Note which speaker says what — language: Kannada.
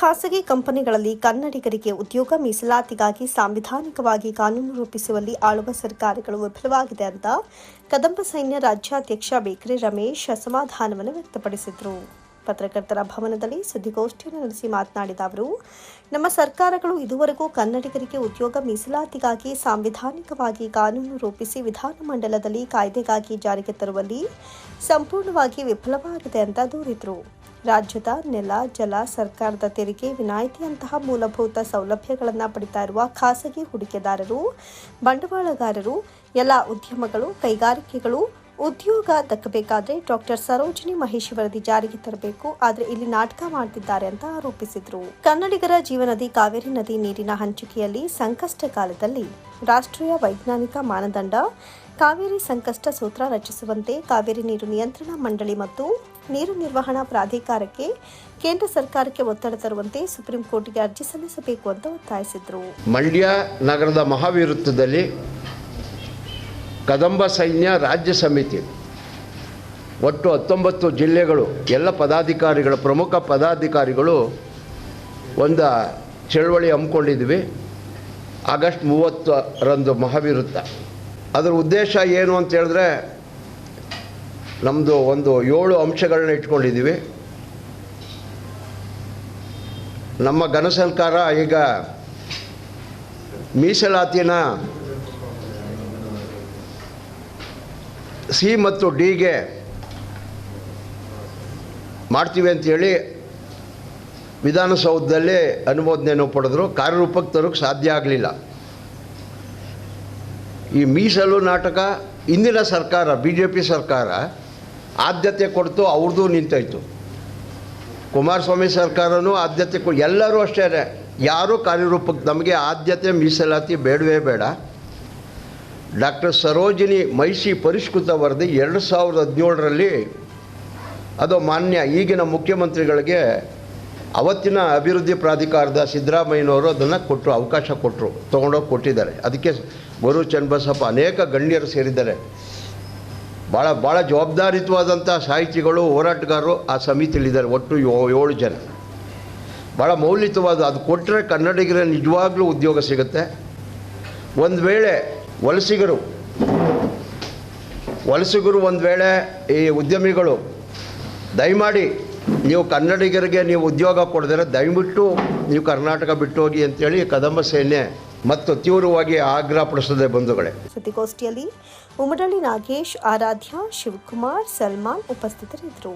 Speaker 1: ಖಾಸಗಿ ಕಂಪನಿಗಳಲ್ಲಿ ಕನ್ನಡಿಗರಿಗೆ ಉದ್ಯೋಗ ಮೀಸಲಾತಿಗಾಗಿ ಸಾಂವಿಧಾನಿಕವಾಗಿ ಕಾನೂನು ರೂಪಿಸುವಲ್ಲಿ ಆಳುವ ಸರ್ಕಾರಗಳು ವಿಫಲವಾಗಿದೆ ಅಂತ ಕದಂಬ ಸೈನ್ಯ ರಾಜ್ಯಾಧ್ಯಕ್ಷ ಬೇಕ್ರೆ ರಮೇಶ್ ಅಸಮಾಧಾನವನ್ನು ವ್ಯಕ್ತಪಡಿಸಿದರು. ಪತ್ರಕರ್ತರ ಭವನದಲ್ಲಿ ಸುದ್ದಿಗೋಷ್ಠಿಯನ್ನು ನಡೆಸಿ ಮಾತನಾಡಿದ ಅವರು, ನಮ್ಮ ಸರ್ಕಾರಗಳು ಇದುವರೆಗೂ ಕನ್ನಡಿಗರಿಗೆ ಉದ್ಯೋಗ ಮೀಸಲಾತಿಗಾಗಿ ಸಾಂವಿಧಾನಿಕವಾಗಿ ಕಾನೂನು ರೂಪಿಸಿ ವಿಧಾನಮಂಡಲದಲ್ಲಿ ಕಾಯ್ದೆಗಾಗಿ ಜಾರಿಗೆ ತರುವಲ್ಲಿ ಸಂಪೂರ್ಣವಾಗಿ ವಿಫಲವಾಗಿದೆ ಅಂತ ದೂರಿದರು. ರಾಜ್ಯದ ನೆಲ, ಜಲ, ಸರ್ಕಾರದ ತೆರಿಗೆ, ವಿನಾಯಿತಿಯಂತಹ ಮೂಲಭೂತ ಸೌಲಭ್ಯಗಳನ್ನು ಪಡಿತಾ ಇರುವ ಖಾಸಗಿ ಹೂಡಿಕೆದಾರರು, ಬಂಡವಾಳಗಾರರು, ಎಲ್ಲ ಉದ್ಯಮಗಳು, ಕೈಗಾರಿಕೆಗಳು ಉದ್ಯೋಗ ದಕ್ಕಬೇಕಾದ್ರೆ ಡಾಕ್ಟರ್ ಸರೋಜಿನಿ ಮಹೇಶ್ ವರದಿ ಜಾರಿಗೆ ತರಬೇಕು. ಆದರೆ ಇಲ್ಲಿ ನಾಟಕ ಮಾಡ್ತಿದ್ದಾರೆ ಅಂತ ಆರೋಪಿಸಿದ್ರು. ಕನ್ನಡಿಗರ ಜೀವನದಿ ಕಾವೇರಿ ನದಿ ನೀರಿನ ಹಂಚಿಕೆಯಲ್ಲಿ ಸಂಕಷ್ಟ ಕಾಲದಲ್ಲಿ ರಾಷ್ಟ್ರೀಯ ವೈಜ್ಞಾನಿಕ ಮಾನದಂಡ, ಕಾವೇರಿ ಸಂಕಷ್ಟ ಸೂತ್ರ ರಚಿಸುವಂತೆ ಕಾವೇರಿ ನೀರು ನಿಯಂತ್ರಣ ಮಂಡಳಿ ಮತ್ತು ನೀರು ನಿರ್ವಹಣಾ ಪ್ರಾಧಿಕಾರಕ್ಕೆ ಕೇಂದ್ರ ಸರ್ಕಾರಕ್ಕೆ ಒತ್ತಡ ತರುವಂತೆ ಸುಪ್ರೀಂ ಕೋರ್ಟ್ಗೆ ಅರ್ಜಿ ಸಲ್ಲಿಸಬೇಕು ಅಂತ ಒತ್ತಾಯಿಸಿದ್ರು.
Speaker 2: ಮಂಡ್ಯ ನಗರದ ಮಹಾವಿರುತ್ತದಲ್ಲಿ ಕದಂಬ ಸೈನ್ಯ ರಾಜ್ಯ ಸಮಿತಿ. ಒಟ್ಟು ಹತ್ತೊಂಬತ್ತು ಜಿಲ್ಲೆಗಳು, ಎಲ್ಲ ಪದಾಧಿಕಾರಿಗಳ ಪ್ರಮುಖ ಪದಾಧಿಕಾರಿಗಳು ಒಂದು ಚಳವಳಿ ಹಮ್ಮಿಕೊಂಡಿದ್ವಿ. ಆಗಸ್ಟ್ ಮೂವತ್ತರಂದು ಮಹಾವಿರುತ್ತ ಅದರ ಉದ್ದೇಶ ಏನು ಅಂತ ಹೇಳಿದ್ರೆ ನಮ್ಮದು ಒಂದು ಏಳು ಅಂಶಗಳನ್ನ ಇಟ್ಕೊಂಡಿದ್ದೀವಿ ನಮ್ಮ ಘನ ಸರ್ಕಾರ ಈಗ ಮೀಸಲಾತಿನ ಸಿ ಮತ್ತು ಡಿಗೆ ಮಾಡ್ತೀವಿ ಅಂತೇಳಿ ವಿಧಾನಸೌಧದಲ್ಲಿ ಅನುಮೋದನೆಯನ್ನು ಪಡೆದ್ರು. ಕಾರ್ಯರೂಪಕ್ಕೆ ತರೋಕ್ಕೆ ಸಾಧ್ಯ ಆಗಲಿಲ್ಲ. ಈ ಮೀಸಲು ನಾಟಕ ಇಂದಿನ ಸರ್ಕಾರ ಬಿ ಜೆ ಪಿ ಸರ್ಕಾರ ಆದ್ಯತೆ ಕೊಡ್ತು ಅವ್ರದ್ದು ನಿಂತಾಯಿತು. ಕುಮಾರಸ್ವಾಮಿ ಸರ್ಕಾರನೂ ಆದ್ಯತೆ ಕೊ ಎಲ್ಲರೂ ಅಷ್ಟೇ ಯಾರೂ ಕಾರ್ಯರೂಪಕ್ಕೆ ನಮಗೆ ಆದ್ಯತೆ ಮೀಸಲಾತಿ ಬೇಡವೇ ಬೇಡ. ಡಾಕ್ಟರ್ ಸರೋಜಿನಿ ಮೈಸಿ ಪರಿಷ್ಕೃತ ವರದಿ ಎರಡು ಸಾವಿರದ ಹದಿನೇಳರಲ್ಲಿ ಅದು ಮಾನ್ಯ ಈಗಿನ ಮುಖ್ಯಮಂತ್ರಿಗಳಿಗೆ ಅವತ್ತಿನ ಅಭಿವೃದ್ಧಿ ಪ್ರಾಧಿಕಾರದ ಸಿದ್ದರಾಮಯ್ಯನವರು ಅದನ್ನು ಕೊಟ್ಟರು, ಅವಕಾಶ ಕೊಟ್ಟರು, ತೊಗೊಂಡೋಗಿ ಕೊಟ್ಟಿದ್ದಾರೆ. ಅದಕ್ಕೆ ಗುರು ಚನ್ನಬಸಪ್ಪ ಅನೇಕ ಗಣ್ಯರು ಸೇರಿದ್ದಾರೆ. ಭಾಳ ಭಾಳ ಜವಾಬ್ದಾರಿತ್ವಾದಂಥ ಸಾಹಿತಿಗಳು, ಹೋರಾಟಗಾರರು ಆ ಸಮಿತಿಯಲ್ಲಿದ್ದಾರೆ, ಒಟ್ಟು ಏಳು ಜನ. ಭಾಳ ಮೌಲ್ಯಯುತವಾದ, ಅದು ಕೊಟ್ಟರೆ ಕನ್ನಡಿಗರ ನಿಜವಾಗ್ಲೂ ಉದ್ಯೋಗ ಸಿಗುತ್ತೆ. ಒಂದು ವೇಳೆ ವಲಸಿಗರು. ವಲಸಿಗರು ಒಂದು ವೇಳೆ ಈ ಉದ್ಯಮಿಗಳು, ದಯಮಾಡಿ ನೀವು ಕನ್ನಡಿಗರಿಗೆ ನೀವು ಉದ್ಯೋಗ ಕೊಡಿದ್ರೆ, ದಯವಿಟ್ಟು ನೀವು ಕರ್ನಾಟಕ ಬಿಟ್ಟು ಹೋಗಿ ಅಂತೇಳಿ ಕದಂಬ ಸೇನೆ ಮತ್ತು ತೀವ್ರವಾಗಿ ಆಗ್ರಹಪಡಿಸದೆ ಬಂಧುಗಳೇ.
Speaker 1: ಸುದ್ದಿಗೋಷ್ಠಿಯಲ್ಲಿ ಉಮರಳ್ಳಿ ನಾಗೇಶ್, ಆರಾಧ್ಯ, ಶಿವಕುಮಾರ್, ಸಲ್ಮಾನ್ ಉಪಸ್ಥಿತರಿದ್ದರು.